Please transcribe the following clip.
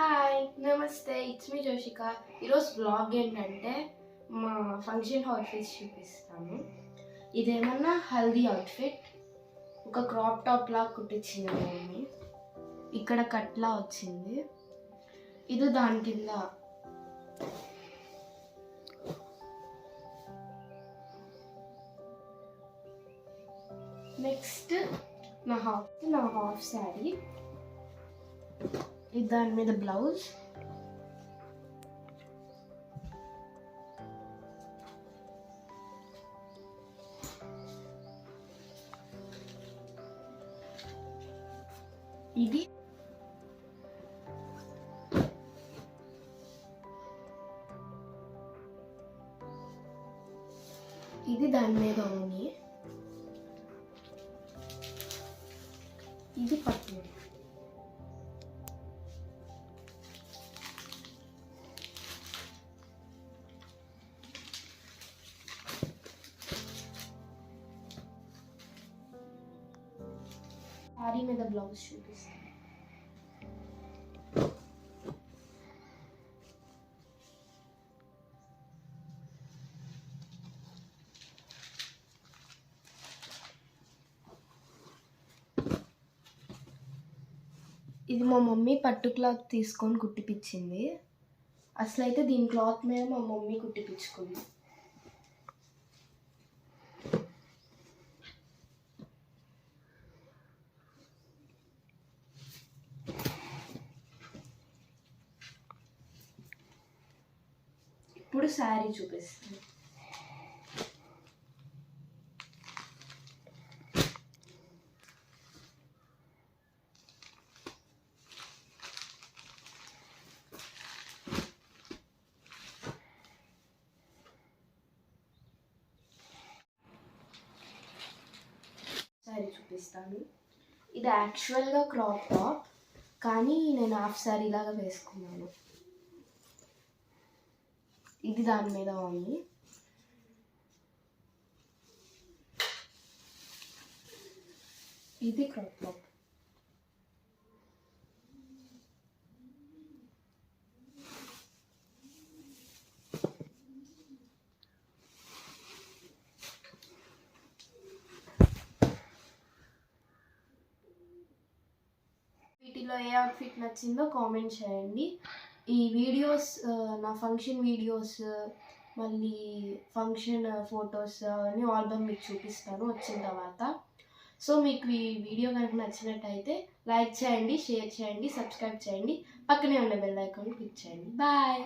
Hi నమస్తే. It's me Joshika ఈరోజు blog ఏంటంటే మా ఫంక్షన్ అవుట్ఫిట్స్ చూపిస్తాము ఇదేమన్నా హల్దీ అవుట్ఫిట్ ఒక క్రాప్ టాప్ లా కుట్టించింది మమ్మీ ఇక్కడ కట్లా వచ్చింది. ఇది దాని కింద. నెక్స్ట్ నా హాఫ్ నా హాఫ్ శారీ ఇది దాని మీద బ్లౌజ్ ఇది ఇది దాని మీద ఓని ఇది పట్టు శారీ మీద బ్లౌజ్ చూపిస్తాను. ఇది మా మమ్మీ పట్టు క్లాత్ తీసుకొని కుట్టిపించింది అసలు అయితే దీని క్లాత్ మీద మా మమ్మీ కుట్టిపించుకుంది ఇప్పుడు శారీ చూపిస్తాను. శారీ చూపిస్తాను. ఇది యాక్చువల్గా క్రాప్ టాప్ కానీ నేను హాఫ్ శారీ లాగా వేసుకున్నాను. ఇది దాని మీద ఉంది. ఇది క్రాప్ టాప్. వీటిలో ఏ అవుట్ఫిట్ నచ్చిందో కామెంట్ చేయండి. ఈ వీడియోస్ నా ఫంక్షన్ వీడియోస్ మళ్ళీ ఫంక్షన్ ఫొటోస్ అవన్నీ ఆల్బమ్ మీకు చూపిస్తాను వచ్చిన తర్వాత. సో మీకు ఈ వీడియో కనుక నచ్చినట్టయితే లైక్ చేయండి షేర్ చేయండి సబ్స్క్రైబ్ చేయండి. పక్కనే ఉన్న బెల్ ఐకాన్ క్లిక్ చేయండి. బాయ్!